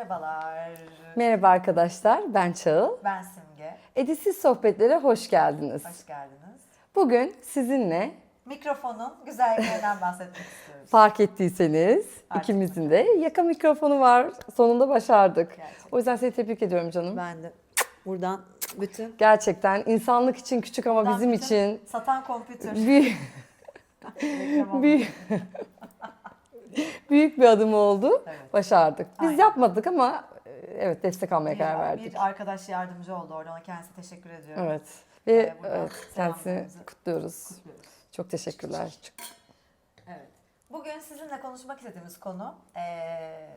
Merhabalar. Merhaba arkadaşlar, ben Çağıl. Ben Simge. Edisiz Sohbetlere hoş geldiniz. Hoş geldiniz. Bugün sizinle Mikrofonun güzelliklerinden bahsetmek istiyoruz. fark ettiyseniz Artık. ikimizin de yaka mikrofonu var. Sonunda başardık. Gerçekten. O yüzden seni tebrik ediyorum canım. Ben de buradan bütün Gerçekten insanlık için küçük ama bizim Bütün için Satan kompütür. büyük, Reklam oldu. büyük, bir adım oldu. Evet. Başardık. Biz Aynen. yapmadık ama e, evet destek almaya Bir, karar verdik. bir arkadaş yardımcı oldu orada. Ona kendisine teşekkür ediyorum. Evet. Ve Ee, buradan evet, kendisini kutluyoruz. Kutluyoruz. Çok teşekkürler. Evet. Bugün sizinle konuşmak istediğimiz konu eee,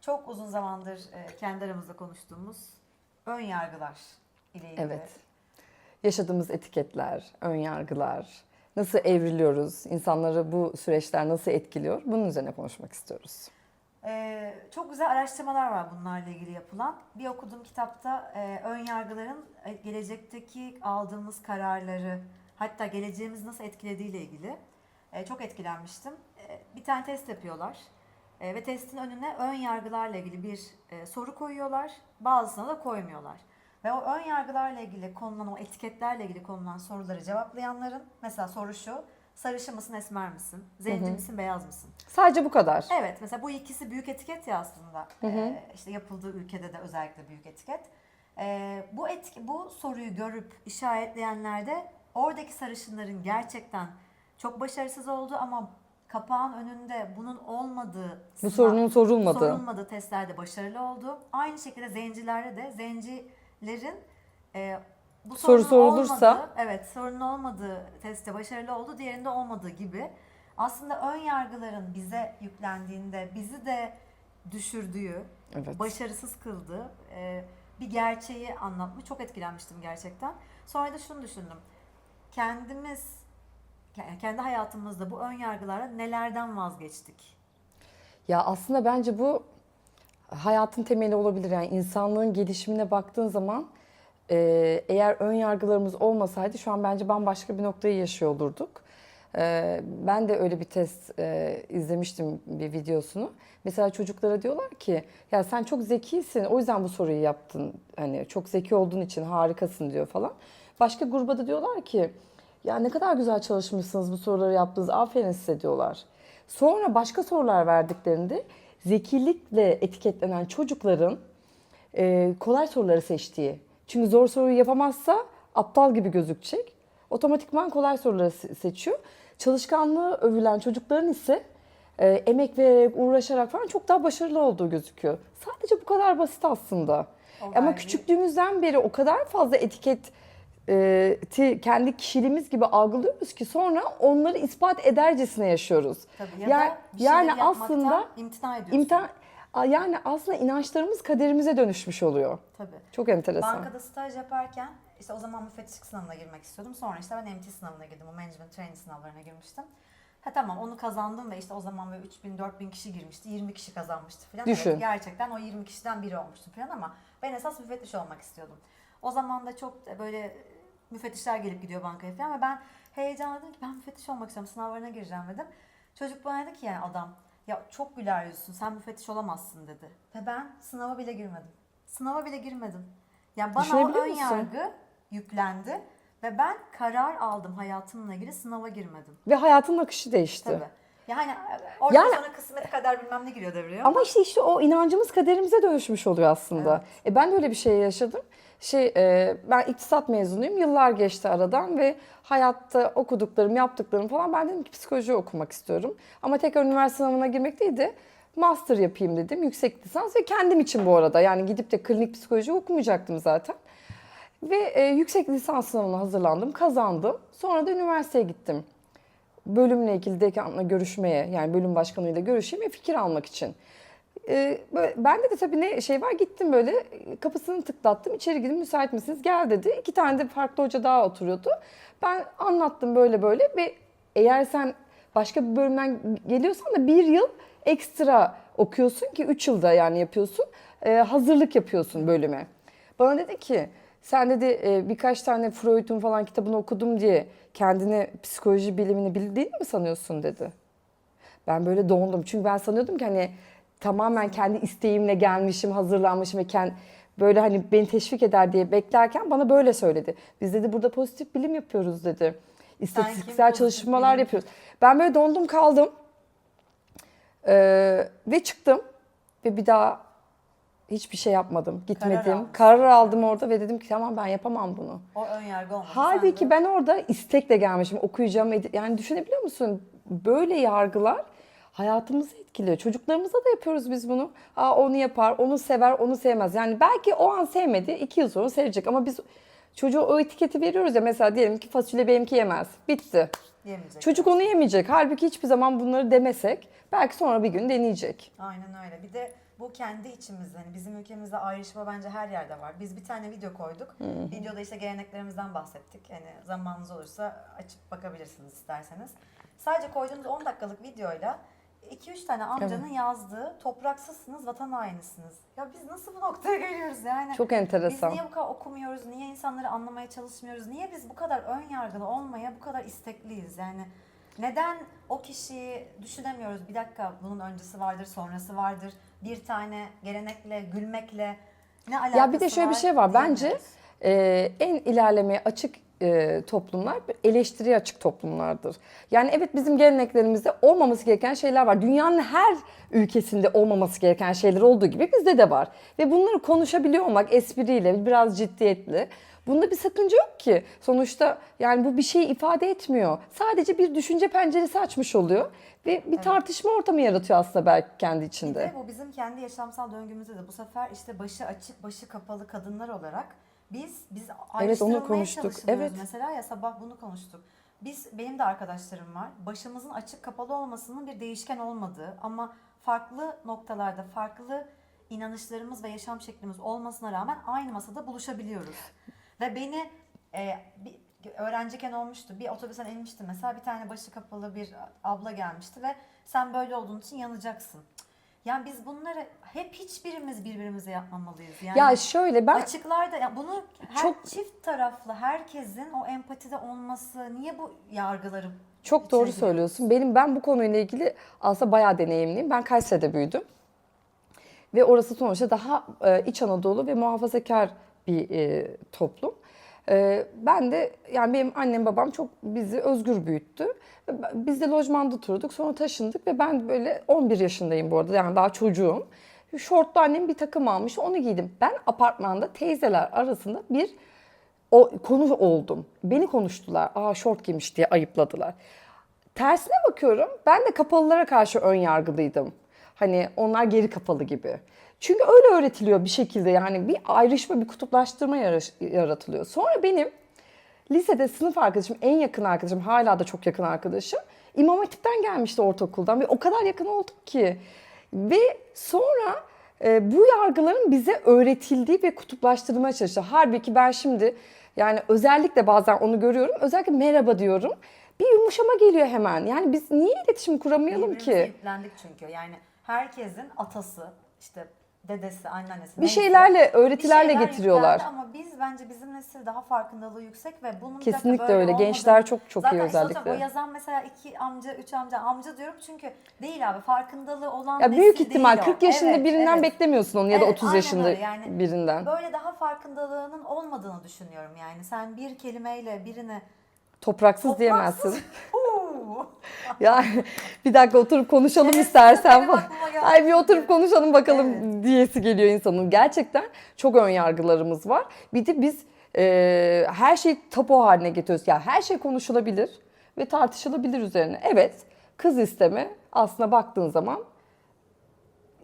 çok uzun zamandır eee, kendi aramızda konuştuğumuz ön yargılar ile ilgili. Evet. Yaşadığımız etiketler, ön yargılar, nasıl evriliyoruz, insanları bu süreçler nasıl etkiliyor bunun üzerine konuşmak istiyoruz. Ee, çok güzel araştırmalar var bunlarla ilgili yapılan. Bir okuduğum kitapta e, ön yargıların e, gelecekteki aldığımız kararları hatta geleceğimiz nasıl etkilediğiyle ilgili e, çok etkilenmiştim. E, bir tane test yapıyorlar E, ve testin önüne ön yargılarla ilgili bir e, soru koyuyorlar. Bazısına da koymuyorlar. Ve o ön yargılarla ilgili konulan, o etiketlerle ilgili konulan soruları cevaplayanların mesela soru şu. Sarışın mısın, esmer misin? Zenci misin, beyaz mısın? Sadece bu kadar. Evet mesela bu ikisi büyük etiket ya aslında. Ee, işte yapıldığı ülkede de özellikle büyük etiket. Ee, bu etki, bu soruyu görüp işaretleyenlerde oradaki sarışınların gerçekten çok başarısız olduğu ama kapağın önünde bunun olmadığı Bu sorunun sorulmadığı. sorulmadığı testlerde başarılı oldu. Aynı şekilde zencilerde de zencilerin e, bu Soru sorulursa- olmadığı, evet sorunun olmadığı testte başarılı oldu, diğerinde olmadığı gibi. Aslında ön yargıların bize yüklendiğinde bizi de düşürdüğü, Evet. başarısız kıldığı e, bir gerçeği anlatmış. Çok etkilenmiştim gerçekten. Sonra da şunu düşündüm. Kendimiz kendi hayatımızda bu ön yargılara nelerden vazgeçtik? Ya aslında bence bu hayatın temeli olabilir. Yani insanlığın gelişimine baktığın zaman e, eğer ön yargılarımız olmasaydı şu an bence bambaşka bir noktayı yaşıyor olurduk. E, ben de öyle bir test e, izlemiştim bir videosunu. Mesela çocuklara diyorlar ki ya sen çok zekisin o yüzden bu soruyu yaptın. Hani çok zeki olduğun için harikasın diyor falan. Başka gruba da diyorlar ki ya ne kadar güzel çalışmışsınız bu soruları yaptınız aferin size diyorlar. Sonra başka sorular verdiklerinde zekilikle etiketlenen çocukların e, kolay soruları seçtiği. Çünkü zor soruyu yapamazsa aptal gibi gözükecek. Otomatikman kolay soruları se- seçiyor. Çalışkanlığı övülen çocukların ise e, emek vererek, uğraşarak falan çok daha başarılı olduğu gözüküyor. Sadece bu kadar basit aslında. O Ama küçüklüğümüzden beri o kadar fazla etiket e, ti- kendi kişiliğimiz gibi algılıyoruz ki sonra onları ispat edercesine yaşıyoruz. Tabii ya Yani- da bir yani aslında imtina ediyorsun. İmtihan, yani aslında inançlarımız kaderimize dönüşmüş oluyor. Tabii. Çok enteresan. Bankada staj yaparken işte o zaman müfettişlik sınavına girmek istiyordum. Sonra işte ben MT sınavına girdim. O management training sınavlarına girmiştim. Ha tamam onu kazandım ve işte o zaman böyle 3000 4000 kişi girmişti. 20 kişi kazanmıştı falan. Düşün. Evet, gerçekten o 20 kişiden biri olmuştum falan ama ben esas müfettiş olmak istiyordum. O zaman da çok böyle müfettişler gelip gidiyor bankaya falan ve ben heyecanla dedim ki ben müfettiş olmak istiyorum. Sınavlarına gireceğim dedim. Çocuk bana dedi ki yani adam ya çok güler yüzlüsün sen müfettiş olamazsın dedi. Ve ben sınava bile girmedim. Sınava bile girmedim. Yani bana o ön yargı yüklendi ve ben karar aldım hayatımla ilgili sınava girmedim. Ve hayatın akışı değişti. Tabii. Yani orada Yani- sonra kısmet kadar bilmem ne giriyor devreye. Ama işte işte o inancımız kaderimize dönüşmüş oluyor aslında. E ben de öyle bir şey yaşadım. Şey e, ben iktisat mezunuyum. Yıllar geçti aradan ve hayatta okuduklarım, yaptıklarım falan ben dedim ki psikoloji okumak istiyorum. Ama tekrar üniversite sınavına girmek değil de master yapayım dedim. Yüksek lisans ve kendim için bu arada. Yani gidip de klinik psikoloji okumayacaktım zaten. Ve e, yüksek lisans sınavına hazırlandım, kazandım. Sonra da üniversiteye gittim. Bölümle ilgili dekanla görüşmeye, yani bölüm başkanıyla görüşeyim ve fikir almak için. Ee, böyle, bende de tabii ne şey var gittim böyle kapısını tıklattım içeri gidin müsait misiniz gel dedi. İki tane de farklı hoca daha oturuyordu. Ben anlattım böyle böyle ve eğer sen başka bir bölümden geliyorsan da bir yıl ekstra okuyorsun ki üç yılda yani yapıyorsun Ee, hazırlık yapıyorsun bölüme. Bana dedi ki sen dedi e, birkaç tane Freud'un falan kitabını okudum diye kendini psikoloji bilimini bildiğini mi sanıyorsun dedi. Ben böyle dondum. Çünkü ben sanıyordum ki hani tamamen kendi isteğimle gelmişim, hazırlanmışım ve kend, böyle hani beni teşvik eder diye beklerken bana böyle söyledi. Biz dedi burada pozitif bilim yapıyoruz dedi. İstatistiksel çalışmalar bilim? yapıyoruz. Ben böyle dondum kaldım. Ee, ve çıktım ve bir daha hiçbir şey yapmadım. Gitmedim. almışsın. Karar aldım orada ve dedim ki tamam ben yapamam bunu. O ön yargı olmadı. Halbuki sen de- ben orada istekle gelmişim. Okuyacağım. Yani düşünebiliyor musun? Böyle yargılar hayatımızı etkiliyor. Çocuklarımıza da yapıyoruz biz bunu. Aa onu yapar, onu sever, onu sevmez. Yani belki o an sevmedi, iki yıl sonra sevecek. Ama biz çocuğa o etiketi veriyoruz ya. Mesela diyelim ki fasulye benimki yemez. Bitti. yemeyecek. Çocuk onu yemeyecek. Halbuki hiçbir zaman bunları demesek belki sonra bir gün deneyecek. Aynen öyle. Bir de bu kendi içimizde. Hani bizim ülkemizde ayrışma bence her yerde var. Biz bir tane video koyduk. Videoda işte geleneklerimizden bahsettik. Hani zamanınız olursa açıp bakabilirsiniz isterseniz. Sadece koyduğumuz 10 dakikalık videoyla 2-3 tane amcanın yazdığı topraksızsınız, vatan hainisiniz. Ya biz nasıl bu noktaya geliyoruz yani? Çok enteresan. Biz niye bu kadar okumuyoruz? Niye insanları anlamaya çalışmıyoruz? Niye biz bu kadar ön yargılı olmaya bu kadar istekliyiz? Yani neden o kişiyi düşünemiyoruz? Bir dakika bunun öncesi vardır, sonrası vardır. Bir tane gelenekle, gülmekle ne alakası Ya bir de şöyle bir şey var. Bence e, en ilerlemeye açık e, toplumlar eleştiriye açık toplumlardır. Yani evet bizim geleneklerimizde olmaması gereken şeyler var. Dünyanın her ülkesinde olmaması gereken şeyler olduğu gibi bizde de var. Ve bunları konuşabiliyor olmak espriyle, biraz ciddiyetli. Bunda bir sakınca yok ki. Sonuçta yani bu bir şey ifade etmiyor. Sadece bir düşünce penceresi açmış oluyor. Ve bir tartışma ortamı yaratıyor aslında belki kendi Bir içinde. de bu bizim kendi yaşamsal döngümüzde de bu sefer işte başı açık, başı kapalı kadınlar olarak biz biz ayrıştırılmaya konuştuk. çalışılıyoruz. Evet. Mesela ya sabah bunu konuştuk. Biz benim de arkadaşlarım var. Başımızın açık kapalı olmasının bir değişken olmadığı ama farklı noktalarda farklı inanışlarımız ve yaşam şeklimiz olmasına rağmen aynı masada buluşabiliyoruz. Ve beni e, bir, öğrenciyken olmuştu. Bir otobüsten inmiştim mesela bir tane başı kapalı bir abla gelmişti ve sen böyle olduğun için yanacaksın. Yani biz bunları hep hiçbirimiz birbirimize yapmamalıyız. Yani Ya şöyle ben açıklarda ya bunu her Çok- çift taraflı herkesin o empatide olması niye bu yargıları Çok doğru giriyor? söylüyorsun. Benim ben bu konuyla ilgili aslında bayağı deneyimliyim. Ben Kayseri'de büyüdüm. Ve orası sonuçta daha e, İç Anadolu ve muhafazakar bir e, toplum. E, ben de yani benim annem babam çok bizi özgür büyüttü. Biz de lojmanda oturduk. Sonra taşındık ve ben böyle 11 yaşındayım bu arada. Yani daha çocuğum. Şortlu annem bir takım almış. Onu giydim. Ben apartmanda teyzeler arasında bir o konu oldum. Beni konuştular. Aa şort giymiş diye ayıpladılar. Tersine bakıyorum. Ben de kapalılara karşı ön yargılıydım. Hani onlar geri kapalı gibi. Çünkü öyle öğretiliyor bir şekilde yani bir ayrışma, bir kutuplaştırma yaratılıyor. Sonra benim lisede sınıf arkadaşım, en yakın arkadaşım, hala da çok yakın arkadaşım İmam Hatip'ten gelmişti ortaokuldan ve o kadar yakın olduk ki. Ve sonra e, bu yargıların bize öğretildiği ve kutuplaştırılmaya çalıştı. Halbuki ben şimdi yani özellikle bazen onu görüyorum. Özellikle merhaba diyorum. Bir yumuşama geliyor hemen. Yani biz niye iletişim kuramayalım Birbirimize ki? yüklendik çünkü. Yani herkesin atası, işte dedesi, anneannesi. Bir neyse, şeylerle, öğretilerle şeyler getiriyorlar. yüklendi Ama biz bence bizim nesil daha farkındalığı yüksek ve bunun bir dakika Kesinlikle böyle öyle. olmadığını- Gençler çok çok iyi Zaten işte özellikle. o yazan mesela iki amca, üç amca, amca diyorum çünkü değil abi farkındalığı olan Ya nesil büyük değil ihtimal o. 40 yaşında Evet, birinden evet. beklemiyorsun onu ya da Evet, 30 aynen yaşında öyle. Yani birinden. Böyle daha farkındalığının olmadığını düşünüyorum yani. Sen bir kelimeyle birini Topraksız diyemezsin. Uuu. Yani bir dakika oturup konuşalım Evet, istersen. benim aklıma Ay bir oturup konuşalım bakalım diyesi geliyor insanın. Gerçekten çok ön yargılarımız var. Bir de biz e, her şeyi tapu haline getiriyoruz. Ya her şey konuşulabilir ve tartışılabilir üzerine. Evet kız isteme aslında baktığın zaman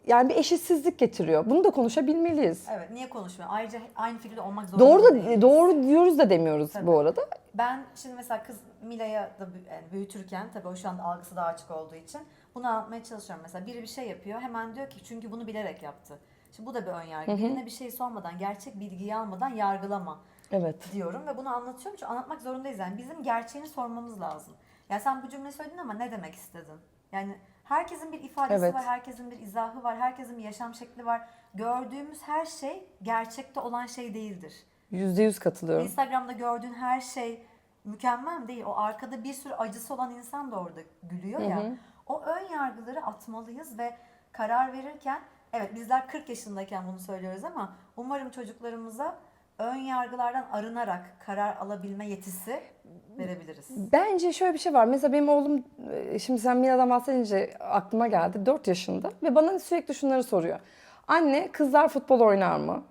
yani bir eşitsizlik getiriyor. Bunu da konuşabilmeliyiz. Evet niye konuşmuyor? Ayrıca aynı fikirde olmak zorunda Doğru da değiliz. doğru diyoruz da demiyoruz Tabii. bu arada. Ben şimdi mesela kız Mila'ya da büyütürken tabii o şu anda algısı daha açık olduğu için bunu anlatmaya çalışıyorum. Mesela biri bir şey yapıyor hemen diyor ki çünkü bunu bilerek yaptı. Şimdi bu da bir ön yargı. Birine bir şey sormadan, gerçek bilgiyi almadan yargılama Evet. diyorum ve bunu anlatıyorum çünkü anlatmak zorundayız. Yani bizim gerçeğini sormamız lazım. Ya sen bu cümleyi söyledin ama ne demek istedin? Yani herkesin bir ifadesi Evet. var, herkesin bir izahı var, herkesin bir yaşam şekli var. Gördüğümüz her şey gerçekte olan şey değildir. Yüzde yüz katılıyorum. Instagram'da gördüğün her şey mükemmel değil. O arkada bir sürü acısı olan insan da orada gülüyor ya. O ön yargıları atmalıyız ve karar verirken evet bizler 40 yaşındayken bunu söylüyoruz ama umarım çocuklarımıza ön yargılardan arınarak karar alabilme yetisi verebiliriz. Bence şöyle bir şey var. Mesela benim oğlum, e, şimdi sen Mila'dan bahsedince aklıma geldi. 4 yaşında ve bana sürekli şunları soruyor. Anne kızlar futbol oynar mı?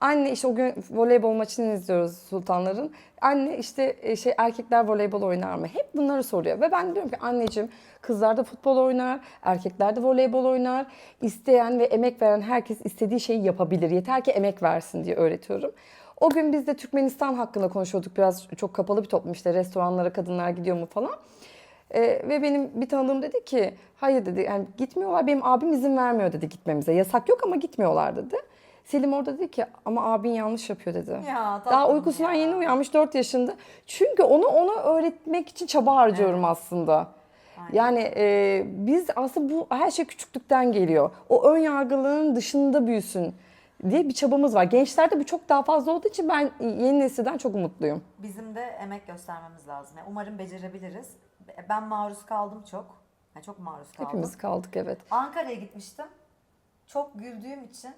Anne işte o gün voleybol maçını izliyoruz Sultanların. Anne işte e, şey erkekler voleybol oynar mı? Hep bunları soruyor. Ve ben diyorum ki anneciğim kızlar da futbol oynar, erkekler de voleybol oynar. İsteyen ve emek veren herkes istediği şeyi yapabilir. Yeter ki emek versin diye öğretiyorum. O gün biz de Türkmenistan hakkında konuşuyorduk. Biraz çok kapalı bir toplum işte restoranlara kadınlar gidiyor mu falan. Ee, ve benim bir tanıdığım dedi ki hayır dedi yani gitmiyorlar benim abim izin vermiyor dedi gitmemize. Yasak yok ama gitmiyorlar dedi. Selim orada dedi ki ama abin yanlış yapıyor dedi. Ya, Daha uykusundan ya. yeni uyanmış 4 yaşında. Çünkü onu ona öğretmek için çaba harcıyorum aslında. Aynen. Yani e, biz aslında bu her şey küçüklükten geliyor. O ön yargıların dışında büyüsün diye bir çabamız var. Gençlerde bu çok daha fazla olduğu için ben yeni nesilden çok umutluyum. Bizim de emek göstermemiz lazım. Yani umarım becerebiliriz. Ben maruz kaldım çok. Yani çok maruz kaldım. Hepimiz kaldık evet. Ankara'ya gitmiştim. Çok güldüğüm için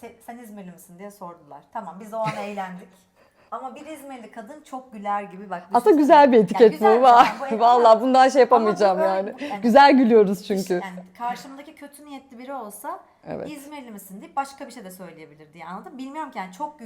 "Se- sen İzmirli misin diye sordular. Tamam biz o an eğlendik. Ama bir İzmirli kadın çok güler gibi bak. Aslında düşünsene. güzel bir etiket güzel bu. Vay, bu- Vallahi bundan şey yapamayacağım öyle- yani. yani- Güzel gülüyoruz çünkü. Yani karşımdaki kötü niyetli biri olsa Evet. İzmirli misin deyip başka bir şey de söyleyebilir diye anladın mı? Bilmiyorum ki yani çok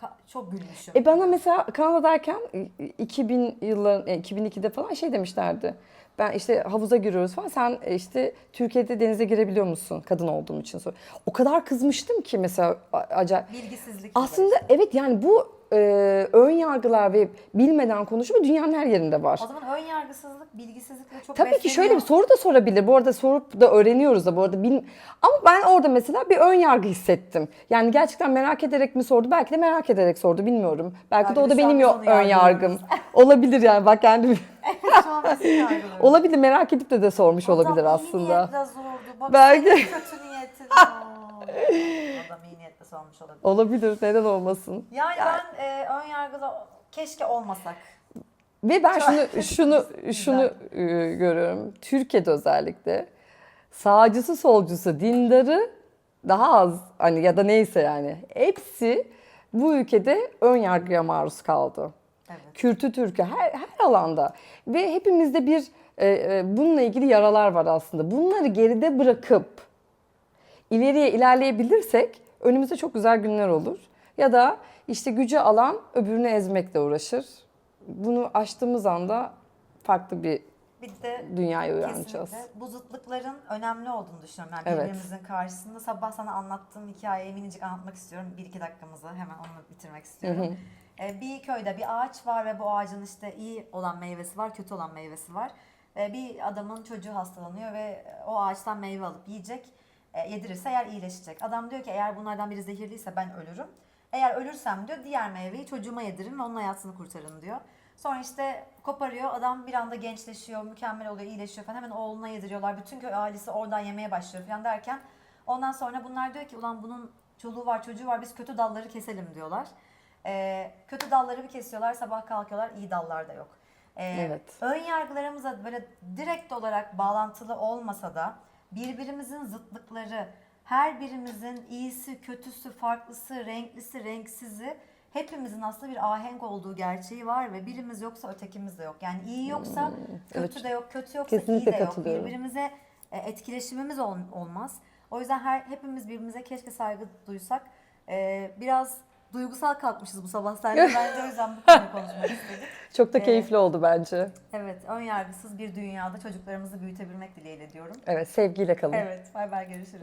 ka- çok gülmüşüm. E bana mesela Kanada'dayken e, 2000 yılların e, 2002'de falan şey demişlerdi. Ben işte havuza giriyoruz falan. Sen e, işte Türkiye'de denize girebiliyor musun? Kadın olduğum için sor. O kadar kızmıştım ki mesela acayip. Bilgisizlik. Aslında evet yani bu e, ön yargılar ve bilmeden konuşma dünyanın her yerinde var. O zaman ön yargısızlık, bilgisizlikle çok Tabii ki şöyle bir besleniyor. soru da sorabilir. Bu arada sorup da öğreniyoruz da bu arada. Bil... Ama ben orada mesela bir ön yargı hissettim. Yani gerçekten merak ederek mi sordu? Belki de merak ederek sordu bilmiyorum. Belki, de o Belki da benim ön yargım. olabilir yani bak kendim. Olabilir merak edip de de sormuş olabilir Adam aslında. iyi niyetle sordu. Bak Belki- kötü niyetin. Adam iyi niyetle sormuş olabilir. Olabilir neden olmasın. Yani, ben e, ön yargılı keşke olmasak. Ve ben Çok- şunu şunu şunu e, görüyorum. Türkiye'de özellikle sağcısı solcusu dindarı daha az hani ya da neyse yani hepsi bu ülkede ön yargıya maruz kaldı. Evet. Kürtü Türk'ü her, her alanda ve hepimizde bir e, e, bununla ilgili yaralar var aslında. Bunları geride bırakıp ileriye ilerleyebilirsek önümüzde çok güzel günler olur. Ya da işte gücü alan öbürünü ezmekle uğraşır. Bunu aştığımız anda farklı bir Bir de dünyaya uyanacağız. kesinlikle bu zıtlıkların önemli olduğunu düşünüyorum. Yani Evet. birbirimizin karşısında sabah sana anlattığım hikayeyi minicik anlatmak istiyorum. Bir iki dakikamızı hemen onu bitirmek istiyorum. Ee, bir köyde bir ağaç var ve bu ağacın işte iyi olan meyvesi var, kötü olan meyvesi var. Ee, bir adamın çocuğu hastalanıyor ve o ağaçtan meyve alıp yiyecek. E, yedirirse eğer iyileşecek. Adam diyor ki eğer bunlardan biri zehirliyse ben ölürüm. Eğer ölürsem diyor diğer meyveyi çocuğuma yedirin ve onun hayatını kurtarın diyor. Sonra işte koparıyor adam bir anda gençleşiyor, mükemmel oluyor, iyileşiyor falan. Hemen oğluna yediriyorlar. Bütün köy ailesi oradan yemeye başlıyor falan derken ondan sonra bunlar diyor ki ulan bunun çoluğu var çocuğu var biz kötü dalları keselim diyorlar. Ee, kötü dalları bir kesiyorlar sabah kalkıyorlar iyi dallar da yok. Ee, Evet. Ön yargılarımıza böyle direkt olarak bağlantılı olmasa da birbirimizin zıtlıkları, her birimizin iyisi, kötüsü, farklısı, renklisi, renksizi hepimizin aslında bir ahenk olduğu gerçeği var ve birimiz yoksa ötekimiz de yok. Yani iyi yoksa kötü evet. de yok, kötü yoksa iyi Kesinlikle de yok. Birbirimize e, etkileşimimiz ol- olmaz. O yüzden her hepimiz birbirimize keşke saygı duysak. Ee, biraz duygusal kalkmışız bu sabah seninle. Bence o yüzden bu konuyu konuşmak istedik. Çok da Evet. keyifli oldu bence. Evet, ön yargısız bir dünyada çocuklarımızı büyütebilmek dileğiyle diyorum. Evet sevgiyle kalın. Evet, bay bay görüşürüz.